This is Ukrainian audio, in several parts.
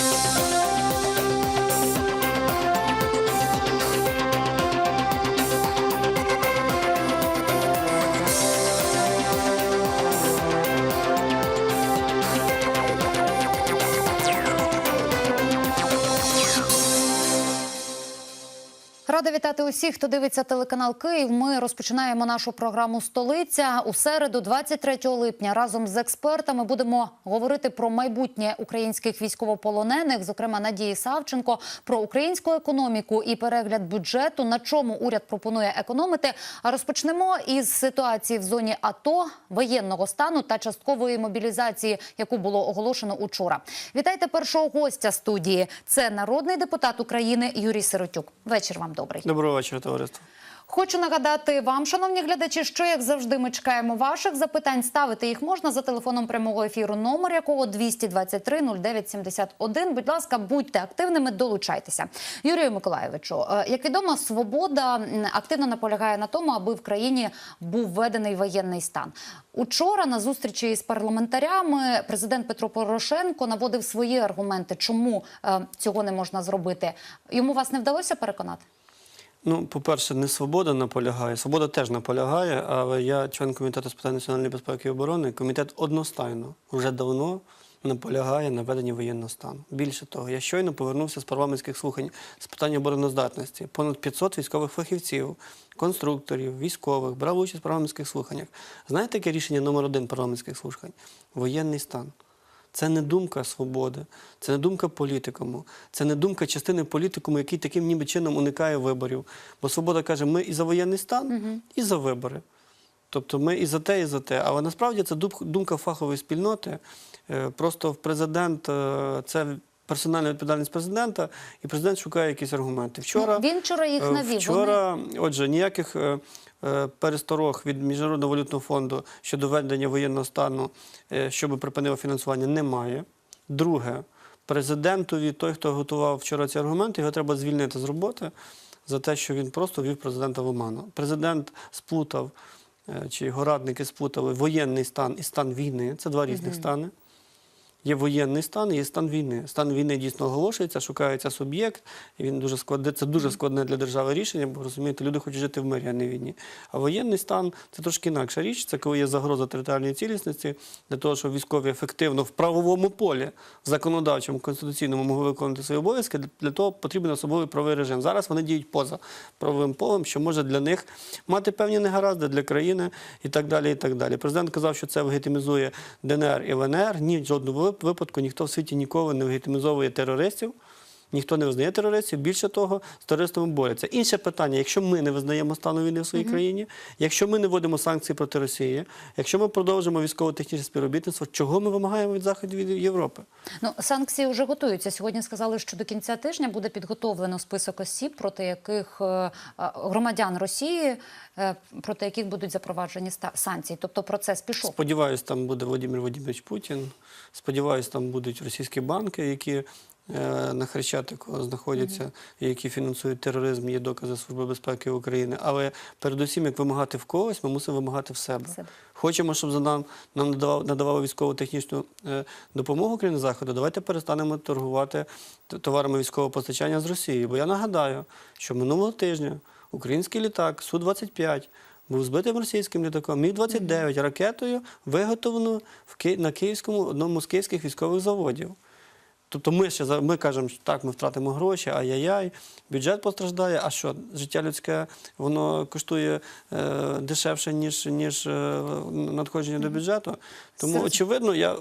Thank you. Рада вітати усіх, хто дивиться телеканал Київ. Ми розпочинаємо нашу програму Столиця у середу, 23 липня. Разом з експертами будемо говорити про майбутнє українських військовополонених, зокрема Надії Савченко, про українську економіку і перегляд бюджету. На чому уряд пропонує економити. А розпочнемо із ситуації в зоні АТО, воєнного стану та часткової мобілізації, яку було оголошено учора. Вітайте першого гостя студії. Це народний депутат України Юрій Сиротюк. Вечір вам добрий. Доброго вечора, товариство. Хочу нагадати вам, шановні глядачі, що як завжди ми чекаємо ваших запитань. Ставити їх можна за телефоном прямого ефіру, номер якого 223 09 71. Будь ласка, будьте активними, долучайтеся. Юрію Миколаєвичу, е, як відомо, свобода активно наполягає на тому, аби в країні був введений воєнний стан. Учора на зустрічі з парламентарями президент Петро Порошенко наводив свої аргументи, чому е, цього не можна зробити. Йому вас не вдалося переконати? Ну, по-перше, не свобода наполягає. Свобода теж наполягає, але я член комітету з питань національної безпеки і оборони. Комітет одностайно вже давно наполягає на введенні воєнного стану. Більше того, я щойно повернувся з парламентських слухань з питання обороноздатності. Понад 500 військових фахівців, конструкторів, військових брали участь в парламентських слуханнях. Знаєте, яке рішення номер один парламентських слухань? Воєнний стан. Це не думка свободи, це не думка політикуму, це не думка частини політикуму, який таким ніби чином уникає виборів. Бо свобода каже, ми і за воєнний стан, і за вибори. Тобто ми і за те, і за те. Але насправді це думка фахової спільноти. Е, Просто в президент е, це персональна відповідальність президента, і президент шукає якісь аргументи. Вчора Ну, він вчора їх Е, навів. Вчора, отже, ніяких пересторог від Міжнародного валютного фонду щодо введення воєнного стану, е, щоб припинило фінансування, немає. Друге, президентові, той, хто готував вчора ці аргументи, його треба звільнити з роботи за те, що він просто вів президента в оману. Президент сплутав, е, чи його радники сплутали воєнний стан і стан війни. Це два різних стани. Є воєнний стан, є стан війни. Стан війни дійсно оголошується, шукається суб'єкт. Він дуже складне. Це дуже складне для держави рішення, бо розумієте, люди хочуть жити в мирі, а не війні. А воєнний стан це трошки інакша річ. Це коли є загроза територіальної цілісності для того, щоб військові ефективно в правовому полі, законодавчому, конституційному могли виконувати свої обов'язки. Для- того потрібен особливий правовий режим. Зараз вони діють поза правовим полем, що може для них мати певні негаразди для країни і так далі. І так далі. Президент казав, що це легітимізує ДНР і ЛНР. Ні, вип- випадку ніхто в світі ніколи не легітимізовує терористів. Ніхто не визнає терористів. Більше того, з терористами борються. Інше питання: якщо ми не визнаємо стану війни в своїй країні, якщо ми не вводимо санкції проти Росії, якщо ми продовжимо військово-технічне співробітництво, чого ми вимагаємо від заходів від Європи? Ну, санкції вже готуються. Сьогодні сказали, що до кінця тижня буде підготовлено список осіб, проти яких е, е, громадян Росії, е, проти яких будуть запроваджені санкції. Тобто процес пішов. Сподіваюсь, там буде Володимир Владимирович Путін. Сподіваюсь, там будуть російські банки, які на Хрещатику знаходяться, які фінансують тероризм, є докази Служби безпеки України. Але передусім, як вимагати в когось, ми мусимо вимагати в себе. В себе. Хочемо, щоб за нам, нам надавав, надавали військово-технічну е, допомогу країни Заходу, давайте перестанемо торгувати товарами військового постачання з Росією. Бо я нагадаю, що минулого тижня український літак Су-25 був збитим російським літаком Міг-29 ракетою, виготовленою в Ки... на київському одному з київських військових заводів. Тобто ми ще ми кажемо, що так, ми втратимо гроші, ай-яй-яй, бюджет постраждає. А що життя людське воно коштує е, дешевше, ніж, ніж е, надходження до бюджету. Тому, очевидно, я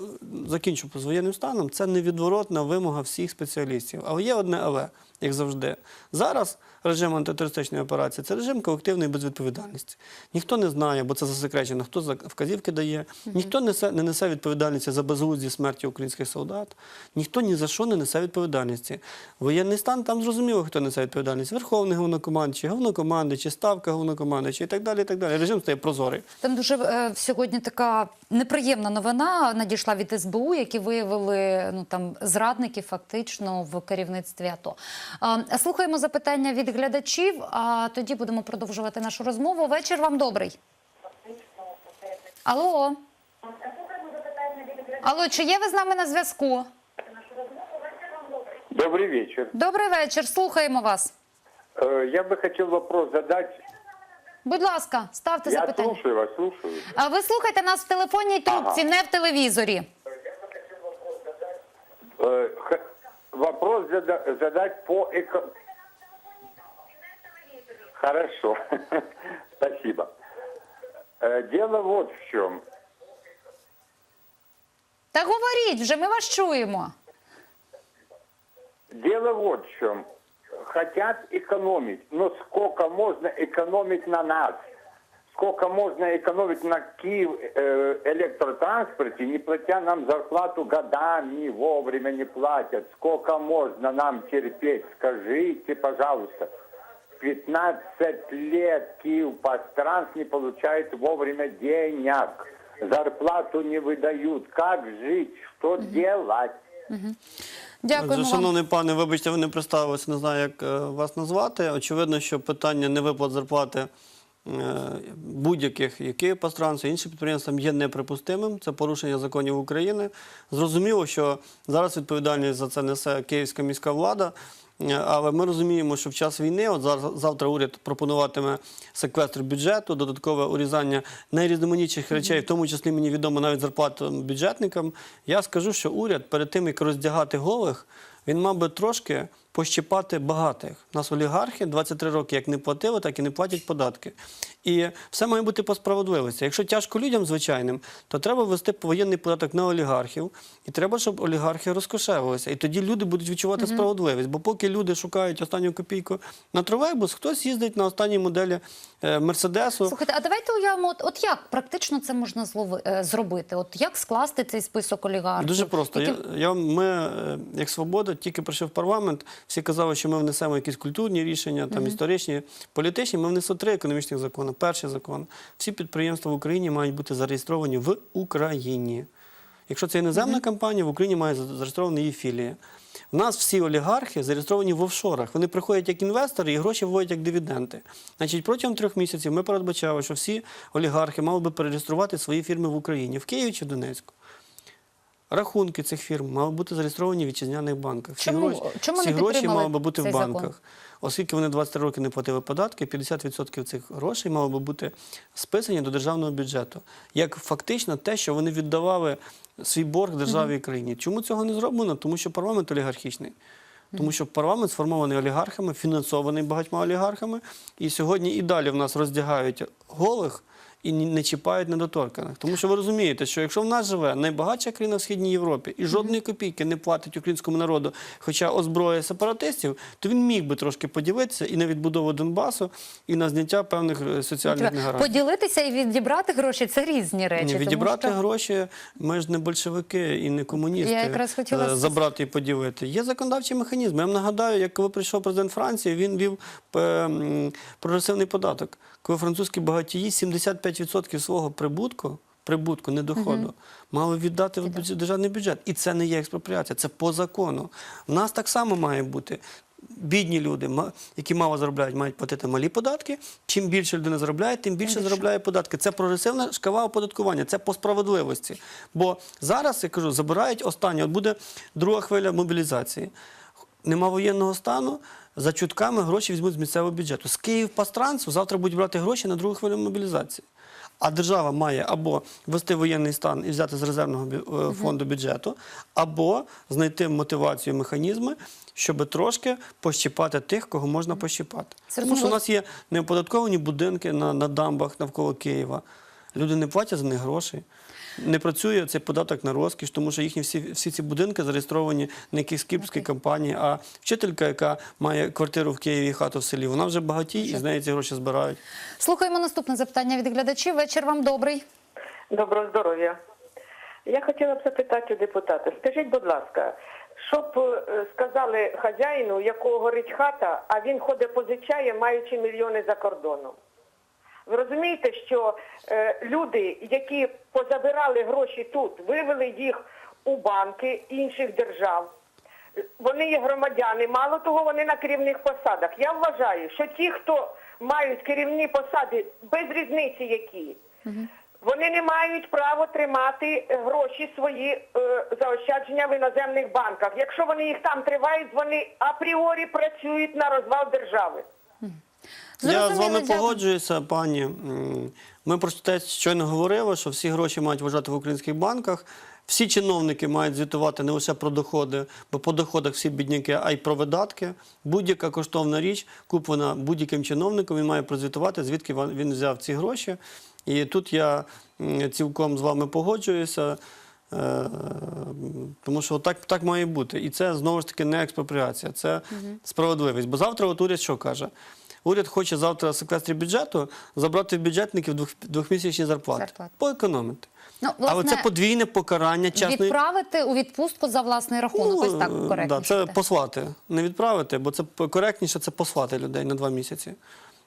закінчу з воєнним станом. Це невідворотна вимога всіх спеціалістів. Але є одне але, як завжди. Зараз режим антитерористичної операції це режим колективної безвідповідальності. Ніхто не знає, бо це засекречено, хто вказівки дає. Ніхто несе, не несе відповідальності за безглузді смерті українських солдат. Ніхто ні за що не несе відповідальності. Воєнний стан там зрозуміло, хто несе відповідальність. Верховний головнокомандуючий, головнокомандуючий, ставка головнокомандуючий і так далі. І так далі. Режим стає прозорий. Там дуже е, сьогодні така неприємна новина надійшла від СБУ, які виявили ну там зрадників фактично в керівництві АТО. А, слухаємо запитання від глядачів, а тоді будемо продовжувати нашу розмову. Вечір вам добрий. Алло. Алло, чи є ви з нами на зв'язку? Добрый вечер. Добрий вечір, слухаємо вас. Э, Я бы хотел вопрос задать. Будь ласка, ставте Я запитання. слушаю вас, слушаю. А ви слухайте нас в телефонній трубці, не в телевізорі. Э, х- Вопрос зада- задать по эко... Хорошо. Спасибо. Э, Дело вот в чем. Та говоріть вже, ми вас чуємо. Дело вот в чем. Хотят экономить, но сколько можно экономить на нас? Сколько можно экономить на Киев э, электротранспорте, не платя нам зарплату годами, вовремя не платят? Сколько можно нам терпеть? Скажите, пожалуйста. 15 лет Киев Пастранс не получает вовремя денег. Зарплату не выдают. Как жить? Что делать? Дякуємо Отже, вам. шановний пане, вибачте, ви не представилися, не знаю, як е, вас назвати. Очевидно, що питання невиплат зарплати е, будь-яких і Київпастранцу, і іншим підприємствам є неприпустимим. Це порушення законів України. Зрозуміло, що зараз відповідальність за це несе київська міська влада. Але ми розуміємо, що в час війни, от завтра уряд пропонуватиме секвестр бюджету, додаткове урізання найрізноманітніших речей, в тому числі мені відомо навіть зарплату бюджетникам. Я скажу, що уряд перед тим як роздягати голих, він мав би трошки пощипати багатих. У нас олігархи 23 роки як не платили, так і не платять податки. І все має бути по справедливості. Якщо тяжко людям звичайним, то треба ввести воєнний податок на олігархів, і треба, щоб олігархи розкошевувалися. І тоді люди будуть відчувати справедливість. Бо поки люди шукають останню копійку на тролейбус, хтось їздить на останній моделі е, Мерседесу. Слухайте, а давайте уявимо, от, от як практично це можна злови, е, зробити? От як скласти цей список олігархів? Дуже просто. Я, Яким- я, ми, е, як свобода, тільки прийшли в парламент, всі казали, що ми внесемо якісь культурні рішення, там історичні, політичні. Ми внесли три економічних закони. Перший закон: всі підприємства в Україні мають бути зареєстровані в Україні. Якщо це іноземна компанія, в Україні має за- зареєстровані її філії. У нас всі олігархи зареєстровані в офшорах. Вони приходять як інвестори і гроші вводять як дивіденди. Значить, протягом трьох місяців ми передбачали, що всі олігархи мали би перереєструвати свої фірми в Україні, в Києві чи в Донецьку. Рахунки цих фірм мали бути зареєстровані в вітчизняних банках. Всі Чому- гроші, чому всі гроші мали би бути в закон? банках. Оскільки вони 23 роки не платили податки, 50% цих грошей мало би бути списані до державного бюджету. Як фактично те, що вони віддавали свій борг державі і країні. Чому цього не зроблено? Тому що парламент олігархічний. Тому що парламент сформований олігархами, фінансований багатьма олігархами. І сьогодні і далі в нас роздягають голих і не чіпають недоторканих. Тому що ви розумієте, що якщо в нас живе найбагатша країна в Східній Європі і жодної копійки не платить українському народу, хоча озброює сепаратистів, то він міг би трошки поділитися і на відбудову Донбасу, і на зняття певних е, соціальних негараздів. Поділитися і відібрати гроші це різні речі. Тому відібрати що- гроші, ми ж не большевики і не комуністи. Я якраз хотіла е, забрати і поділити. Є законодавчі механізми. Я вам нагадаю, як коли прийшов президент Франції, він вів прогресивний податок. Коли французькі багатії 75% свого прибутку. Прибутку, не доходу, мали віддати в державний бюджет. І це не є експропріація, це по закону. У нас так само має бути. Бідні люди, які мало заробляють, мають платити малі податки. Чим більше людина заробляє, тим більше заробляє податки. Це прогресивна шкала оподаткування, це по справедливості. Бо зараз, я кажу, забирають останнє. От буде друга хвиля мобілізації. Нема воєнного стану, за чутками гроші візьмуть з місцевого бюджету. З Київпастрансу завтра будуть брати гроші на другу хвилю мобілізації. А держава має або ввести воєнний стан і взяти з резервного е, фонду бюджету, або знайти мотивацію, механізми, щоб трошки пощипати тих, кого можна пощипати. Тому що у нас є неоподатковані будинки на, на дамбах навколо Києва. Люди не платять за них грошей. Не працює цей податок на розкіш, тому що їхні всі, всі ці будинки зареєстровані не якійсь київській компанії, а вчителька, яка має квартиру в Києві і хату в селі. Вона вже багатій і з неї ці гроші збирають. Слухаємо наступне запитання від глядачів. Вечір вам добрий. Доброго здоров'я. Я хотіла б запитати у депутата. Скажіть, будь ласка, щоб е, сказали хазяїну, у якого горить хата, а він ходить позичає, маючи мільйони за кордоном. Ви розумієте, що е, люди, які позабирали гроші тут, вивели їх у банки інших держав. Вони є громадяни, мало того, вони на керівних посадах. Я вважаю, що ті, хто мають керівні посади, без різниці які, Вони не мають права тримати гроші свої е, заощадження в іноземних банках. Якщо вони їх там тривають, вони апріорі працюють на розвал держави. Я з вами дякую. погоджуюся, пані. Ми про те щойно говорили, що всі гроші мають вважати в українських банках. Всі чиновники мають звітувати не лише про доходи, бо по доходах всі бідняки, а й про видатки. Будь-яка коштовна річ, куплена будь-яким чиновником, він має прозвітувати, звідки він взяв ці гроші. І тут я цілком з вами погоджуюся. Е, Тому що так, так має бути. І це знову ж таки не експропріація, це справедливість. Бо завтра от уряд що каже? Уряд хоче завтра в секвестрі бюджету забрати в бюджетників двох, двохмісячні зарплати. Зарплати. Поекономити. Ну, Але це подвійне покарання чесної... відправити у відпустку за власний рахунок. Ось так коректніше. коректно. Да, це послати, не відправити, бо це коректніше це послати людей на два місяці.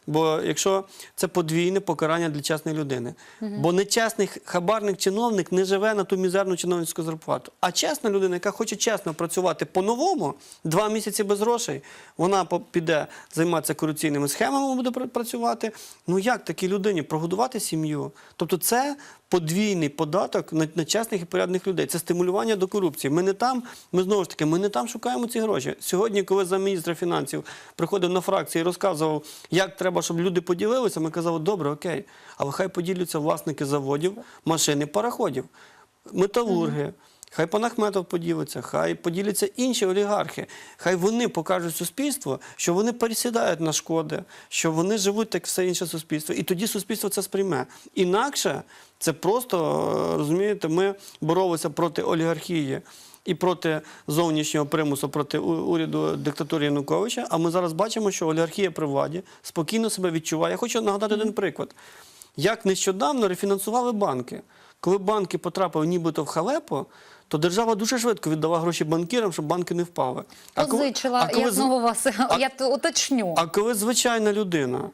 Бо якщо це подвійне покарання для чесної людини. Бо нечесний хабарник чиновник не живе на ту мізерну чиновницьку зарплату. А чесна людина, яка хоче чесно працювати по-новому, два місяці без грошей, вона піде займатися корупційними схемами, буде працювати. Ну як такій людині прогодувати сім'ю? Тобто це подвійний податок на, чесних і порядних людей. Це стимулювання до корупції. Ми не там, ми знову ж таки, ми не там шукаємо ці гроші. Сьогодні, коли за міністра фінансів приходив на фракції і розказував, як треба, щоб люди поділилися, ми казали, добре, окей, але хай поділяться власники заводів, машин і пароходів, металурги. Хай пан Ахметов поділиться, хай поділяться інші олігархи. Хай вони покажуть суспільству, що вони пересідають на шкоди, що вони живуть як все інше суспільство. І тоді суспільство це сприйме. Інакше це просто е, розумієте, ми боролися проти олігархії. І проти зовнішнього примусу, проти уряду диктатури Януковича. А ми зараз бачимо, що олігархія при владі спокійно себе відчуває. Я хочу нагадати один приклад. Як нещодавно рефінансували банки. Коли банки потрапили нібито в халепу, то держава дуже швидко віддала гроші банкірам, щоб банки не впали. А коли- а коли я знову вас а- я уточню. а коли звичайна людина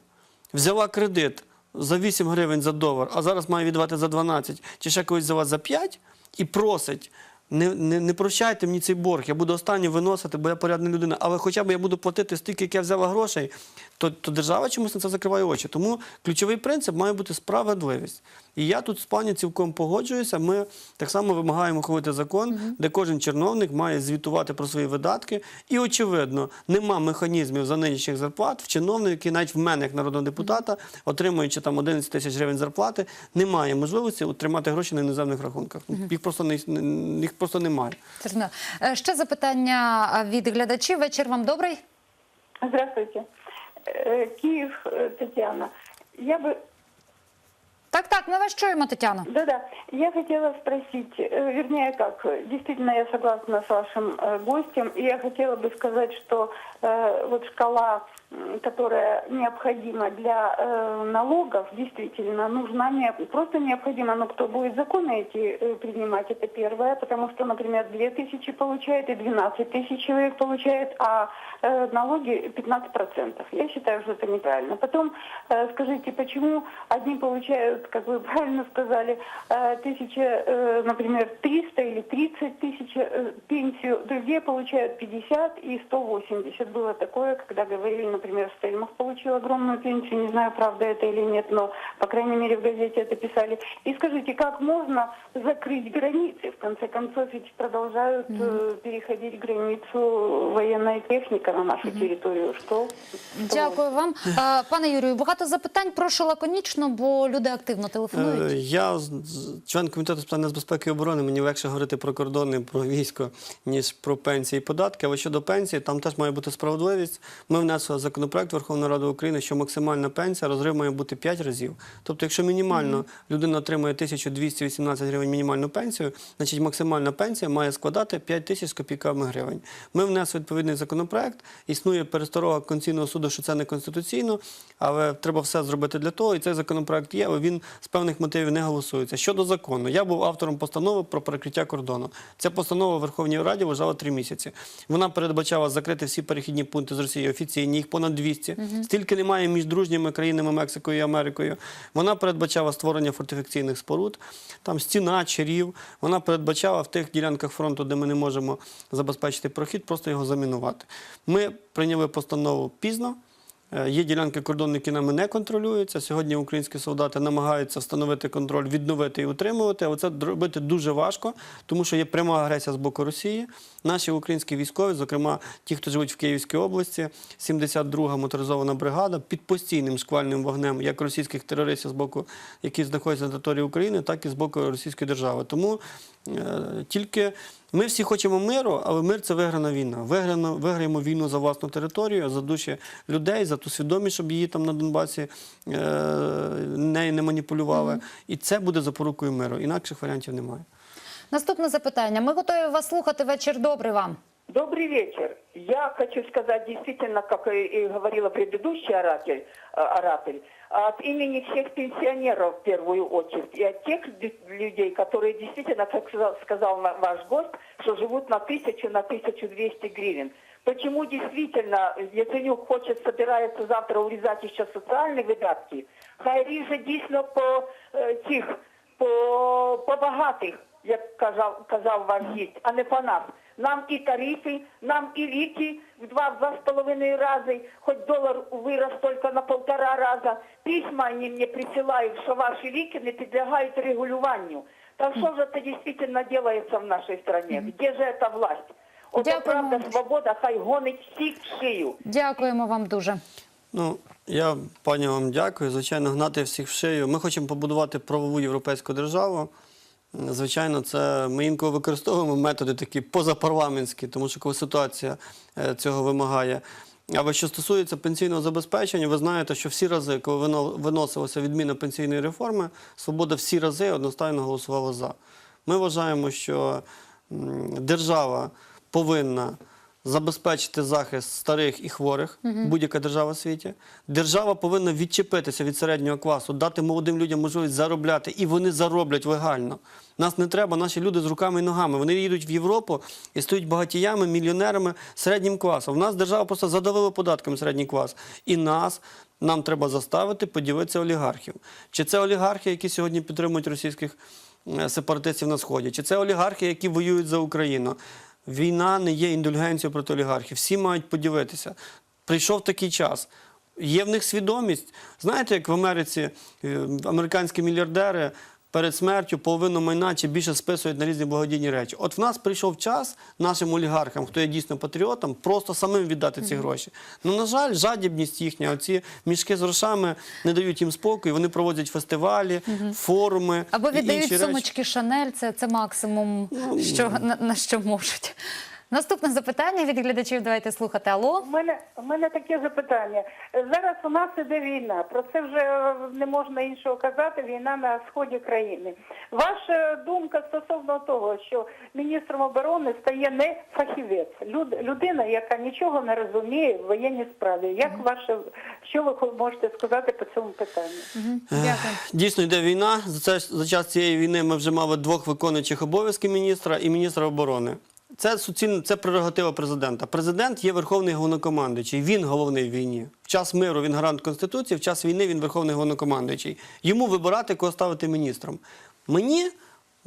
взяла кредит за 8 гривень за долар, а зараз має віддавати за 12, чи ще когось взяла за 5 і просить. Не, не, не прощайте мені цей борг, я буду останній виносити, бо я порядна людина. Але хоча б я буду платити стільки, як я взяла грошей, то, то держава чомусь на це закриває очі. Тому ключовий принцип має бути справедливість. І я тут з пані цілком погоджуюся. Ми так само вимагаємо ухвалити закон, де кожен чиновник має звітувати про свої видатки. І очевидно, нема механізмів за нинішніх зарплат в чиновників, які навіть в мене, як народного депутата, отримуючи там 11 тисяч гривень зарплати, немає можливості отримати гроші на іноземних рахунках. Їх просто не не- їх просто немає. Зрозуміло. Е, Ще запитання а, від глядачів. Вечір вам добрий. Здравствуйте. Э, Киев, э, Татьяна. Я бы, Так, так, ми вас чуємо, Тетяно. да-да, я хотела спросить, э, вернее как, э, действительно я согласна с вашим э, гостем, и я хотела бы сказать, что э, вот шкала, м, которая необходима для э, налогов, действительно нужна, не, просто необходима, но кто будет законы эти э, принимать, это первое, потому что, например, 2 тысячи получает и 12 тысяч человек получает, а э, налоги 15%. Я считаю, что это неправильно. Потом э, скажите, почему одни получают, как вы правильно сказали, э, тысяча, э, например, 300 или 30 тысяч э, пенсию, другие получают 50 и 180. Было такое, когда говорили, например, Стельмах получил огромную пенсию, не знаю, правда это или нет, но, по крайней мере, в газете это писали. И скажите, как можно закрыть границы? В конце концов, ведь продолжают э, переходить границу военная техника на нашу территорию. Что? что Дякую вам. Е, Пане Юрію, багато запитань. Прошу лаконічно, бо люди активно Е, телефонують. Я з- з- член комітету з питань нацбезпеки і оборони. Мені легше говорити про кордони, про військо, ніж про пенсії і податки. Але щодо пенсії, там теж має бути справедливість. Ми внесли законопроект Верховної Ради України, що максимальна пенсія розрив має бути 5 разів. Тобто, якщо мінімально людина отримує 1218 гривень мінімальну пенсію, значить максимальна пенсія має складати 5 тисяч з копійками гривень. Ми внесли відповідний законопроект. Існує пересторога Конституційного суду, що це не конституційно, але треба все зробити для того. І цей законопроект є, але він з певних мотивів не голосується. Щодо закону, я був автором постанови про перекриття кордону. Ця постанова в Верховній Раді лежала три місяці. Вона передбачала закрити всі перехідні пункти з Росії офіційні, їх понад 200. Стільки немає між дружніми країнами Мексикою і Америкою. Вона передбачала створення фортифікаційних споруд, там стіна, черів. Вона передбачала в тих ділянках фронту, де ми не можемо забезпечити прохід, просто його замінувати. Ми прийняли постанову пізно. Е, Є ділянки кордону, які нами не контролюються. Сьогодні українські солдати намагаються встановити контроль, відновити і утримувати. Але це робити дуже важко, тому що є пряма агресія з боку Росії. Наші українські військові, зокрема ті, хто живуть в Київській області, 72-га моторизована бригада під постійним шквальним вогнем як російських терористів з боку, які знаходяться на території України, так і з боку Російської держави. Тому е, тільки ми всі хочемо миру, але мир це виграна війна. Виграно, виграємо війну за власну територію, за душі людей, за ту свідомість, щоб її там на Донбасі е, нею не маніпулювали. І це буде запорукою миру. Інакших варіантів немає. Наступне запитання. Ми готові вас слухати. Вечір добрий вам. Добрый вечер. Я хочу сказать действительно, как и и говорила предыдущий оратель, э, оратель, от имени всех пенсионеров в первую очередь и от тех лю- людей, которые действительно, как сказал- сказал на- ваш гость, что живут на тысячу, на 1200 гривен. Почему действительно Яценюк хочет, собирается завтра урезать еще социальные выдатки? Хай ріже дійсно по е, тих, по, по багатих, як казав, казав ваш гість, а не по нас. Нам і тарифи, нам і ліки в два-два з половиною рази, хоч долар вирос тільки на полтора раза. Письма вони мені присилають, що ваші ліки не підлягають регулюванню. Так що ж це дійсно делается в нашій стране? Де же ця власть? Дякую правда, свобода, хай гонить всіх в шию. Дякуємо вам дуже. Ну, я пані вам дякую. Звичайно, гнати всіх в шию. Ми хочемо побудувати правову європейську державу. Звичайно, це ми інколи використовуємо методи такі позапарламентські, тому що коли ситуація е, цього вимагає. Але що стосується пенсійного забезпечення, ви знаєте, що всі рази, коли виносилася відміна пенсійної реформи, свобода всі рази одностайно голосувала за. Ми вважаємо, що держава повинна забезпечити захист старих і хворих, будь-яка держава в світі. Держава повинна відчепитися від середнього класу, дати молодим людям можливість заробляти, і вони зароблять легально. Нас не треба, наші люди з руками і ногами. Вони їдуть в Європу і стають багатіями, мільйонерами, середнім класом. В нас держава просто задавила податками середній клас. І нас. Нам треба заставити поділитися олігархів. Чи це олігархи, які сьогодні підтримують російських е, сепаратистів на сході, чи це олігархи, які воюють за Україну. Війна не є індульгенцією проти олігархів. Всі мають поділитися. Прийшов такий час. Є в них свідомість. Знаєте, як в Америці е, американські мільярдери перед смертю половину майна чи більше списують на різні благодійні речі. От в нас прийшов час нашим олігархам, хто є дійсно патріотом, просто самим віддати ці гроші. Ну, на жаль, жадібність їхня, оці мішки з грошами не дають їм спокою. Вони проводять фестивалі, форуми. Або і віддають речі. сумочки Шанель. Це, це максимум, що на, на що можуть. Наступне запитання від глядачів. Давайте слухати. Алло. У мене, у мене таке запитання. Зараз у нас іде війна. Про це вже не можна іншого казати. Війна на сході країни. Ваша думка стосовно того, що міністром оборони стає не фахівець, люд, людина, яка нічого не розуміє в воєнній справі. Як ваше, що ви можете сказати по цьому питанню? Дякую. Дійсно йде війна. За, це, за час цієї війни ми вже мали двох виконуючих обов'язків міністра і міністра оборони. Це суцільно це прерогатива президента. Президент є верховний головнокомандуючий. Він головний в війні. В час миру він гарант конституції, в час війни він верховний головнокомандуючий. Йому вибирати, кого ставити міністром. Мені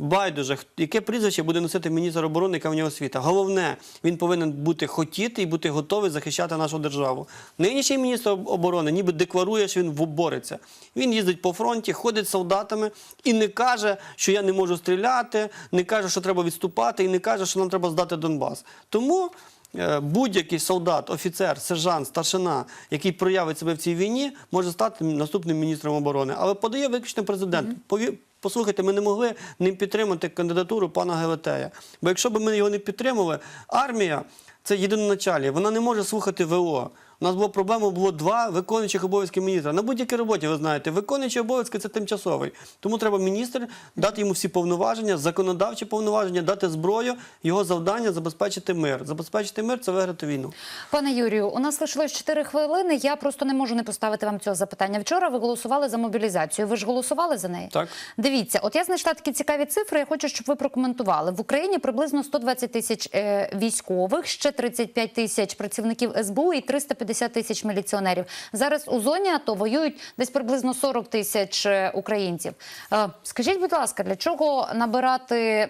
байдуже, яке прізвище буде носити міністр оборони, яка в нього освіта. Головне, він повинен бути хотіти і бути готовий захищати нашу державу. Нинішній міністр оборони ніби декларує, що він бореться. Він їздить по фронті, ходить з солдатами і не каже, що я не можу стріляти, не каже, що треба відступати, і не каже, що нам треба здати Донбас. Тому. е, Будь-який солдат, офіцер, сержант, старшина, який проявить себе в цій війні, може стати наступним міністром оборони. Але подає виключно президент. Пові- Послухайте, ми не могли не підтримати кандидатуру пана Гелетея. Бо якщо б ми його не підтримали, армія це єдиноначалі, вона не може слухати ВО. У нас була проблема, було два виконуючих обов'язки міністра. На будь-якій роботі, ви знаєте, виконуючий обов'язки це тимчасовий. Тому треба міністр дати йому всі повноваження, законодавчі повноваження, дати зброю, його завдання забезпечити мир. Забезпечити мир це виграти війну. Пане Юрію, у нас лишилось 4 хвилини. Я просто не можу не поставити вам цього запитання. Вчора ви голосували за мобілізацію. Ви ж голосували за неї? Так. Дивіться, от я знайшла такі цікаві цифри. Я хочу, щоб ви прокоментували. В Україні приблизно 120 тисяч е, військових, ще 35 тисяч працівників СБУ і 350 50 тисяч міліціонерів. Зараз у зоні АТО воюють десь приблизно 40 тисяч е, українців. Е, Скажіть, будь ласка, для чого набирати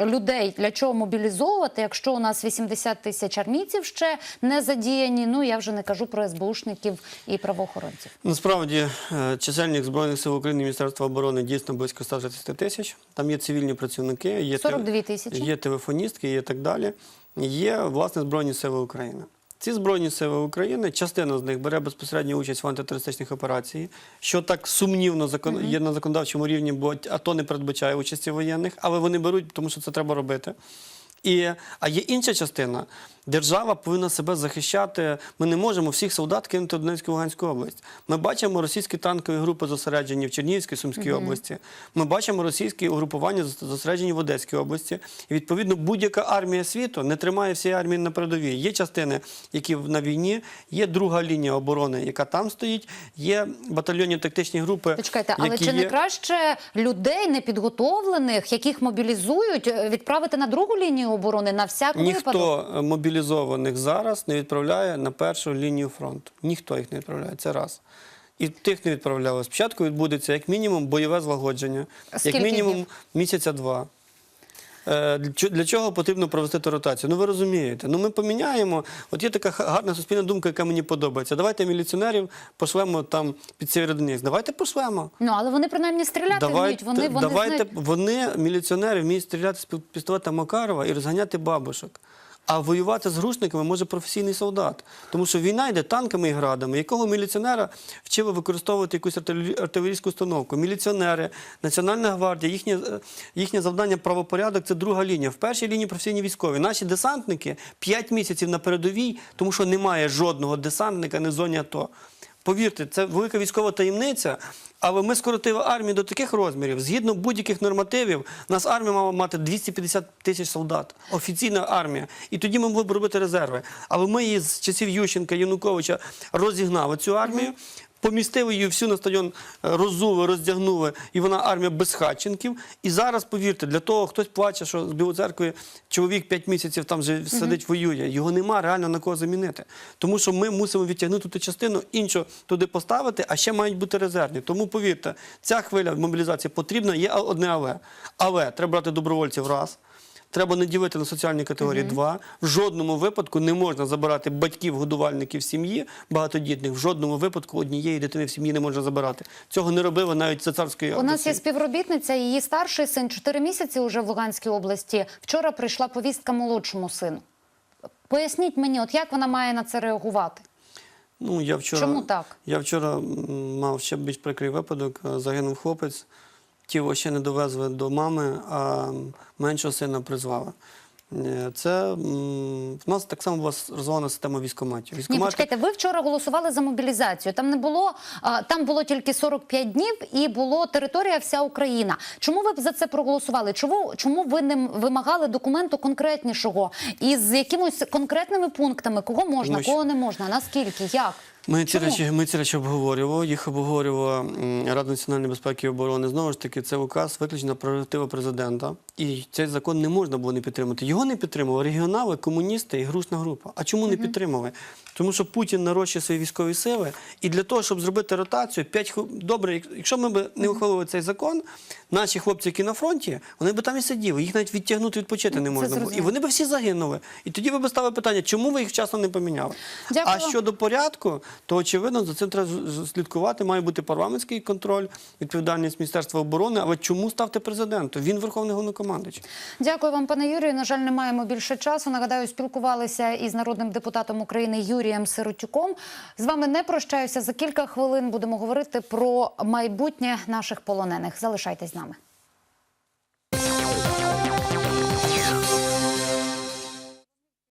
людей, для чого мобілізовувати, якщо у нас 80 тисяч армійців ще не задіяні? Ну я вже не кажу про СБУшників і правоохоронців. Насправді, е, чисельник Збройних сил України Міністерства оборони дійсно близько 160 тисяч. Там є цивільні працівники, є, 42 тисячі. є телефоністки, є так далі. Є, власне, Збройні Сили України. Ці Збройні Сили України, частина з них бере безпосередню участь в антитерористичних операціях, що так сумнівно є на законодавчому рівні, бо АТО не передбачає участі воєнних, але вони беруть, тому що це треба робити. І, а є інша частина. Держава повинна себе захищати. Ми не можемо всіх солдат кинути в Донецьку Луганську область. Ми бачимо російські танкові групи зосереджені в Чернігівській Сумській області. Ми бачимо російські угрупування зосереджені в Одеській області. І відповідно будь-яка армія світу не тримає всі армії на передовій. Є частини, які на війні, є друга лінія оборони, яка там стоїть. Є батальйонні тактичні групи. Почекайте, але які чи не є... краще людей непідготовлених, яких мобілізують, е, відправити на другу лінію оборони на всяк випадок? Ніхто мобілізованих зараз не відправляє на першу лінію фронту. Ніхто їх не відправляє. Це раз. І тих не відправляли. Спочатку відбудеться як мінімум бойове злагодження, Скільки як мінімум днів? місяця-два. Е, для чого потрібно провести ту ротацію? Ну ви розумієте. Ну ми поміняємо. От є така гарна суспільна думка, яка мені подобається. Давайте міліціонерів пошлемо там під Сєвєродонецьк. Давайте пошлемо. Ну але вони принаймні стріляти вміють. Вони вони давайте вони, міліціонери, вміють стріляти з пі- пістолета Макарова і розганяти бабушок. А воювати з грушниками може професійний солдат. Тому що війна йде танками і градами. Якого міліціонера вчили використовувати якусь артилері- артилерійську установку? Міліціонери, Національна гвардія, їхнє, е, їхнє завдання правопорядок це друга лінія. В першій лінії професійні військові. Наші десантники 5 місяців на передовій, тому що немає жодного десантника не в зоні АТО. Повірте, це велика військова таємниця. Але ми скоротили армію до таких розмірів. Згідно будь-яких нормативів, нас армія мала мати 250 тисяч солдат. Офіційна армія. І тоді ми могли б робити резерви. Але ми її з часів Ющенка, Януковича розігнали цю армію. Помістили її всю на стадіон, е, розули, роздягнули, і вона армія без хатченків. І зараз, повірте, для того хтось плаче, що з Білої церкви чоловік 5 місяців там вже сидить, воює. Його нема реально на кого замінити. Тому що ми мусимо відтягнути ту частину, іншу туди поставити, а ще мають бути резервні. Тому повірте, ця хвиля мобілізації потрібна, є одне але. Але треба брати добровольців раз. Треба не ділити на соціальні категорії два. В жодному випадку не можна забирати батьків, годувальників сім'ї багатодітних. В жодному випадку однієї дитини в сім'ї не можна забирати. Цього не робили навіть за царської У нас є співробітниця, її старший син 4 місяці уже в Луганській області. Вчора прийшла повістка молодшому сину. Поясніть мені, от як вона має на це реагувати? Ну, я вчора, Чому так? Я вчора мав ще більш прикрий випадок. Е, Загинув хлопець. Тіло ще не довезли до мами, а меншого сина призвали. Е, Це в нас так само була розвалена система військоматів. Ні, почекайте, ви вчора голосували за мобілізацію. Там не було там було тільки 45 днів, і було територія вся Україна. Чому ви б за це проголосували? Чому чому ви не вимагали документу конкретнішого і з якимось конкретними пунктами, кого можна, Тому що- кого не можна, наскільки, як? Ми ці, речі, ми ці речі обговорювали. Їх обговорювала Рада національної безпеки і оборони. Знову ж таки, це указ виключно прерогатива президента. І цей закон не можна було не підтримати. Його не підтримували регіонали, комуністи і грушна група. А чому не підтримали? Тому що Путін нарощує свої військові сили, і для того, щоб зробити ротацію, 5 хвилин. Добре, якщо ми б не ухвалили цей закон, наші хлопці, які на фронті, вони б там і сиділи. Їх навіть відтягнути відпочити не можна було. І вони б всі загинули. І тоді ви б ставили питання, чому ви їх вчасно не поміняли? Дякую А щодо порядку, то очевидно за цим треба слідкувати. Має бути парламентський контроль, відповідальність Міністерства оборони. Але чому ставте президенту? Він верховний головнокомандуючий. Дякую вам, пане Юрію. На жаль, не маємо більше часу. Нагадаю, спілкувалися із народним депутатом України Юрієм Сиротюком. З вами не прощаюся. За кілька хвилин будемо говорити про майбутнє наших полонених. Залишайтесь з нами.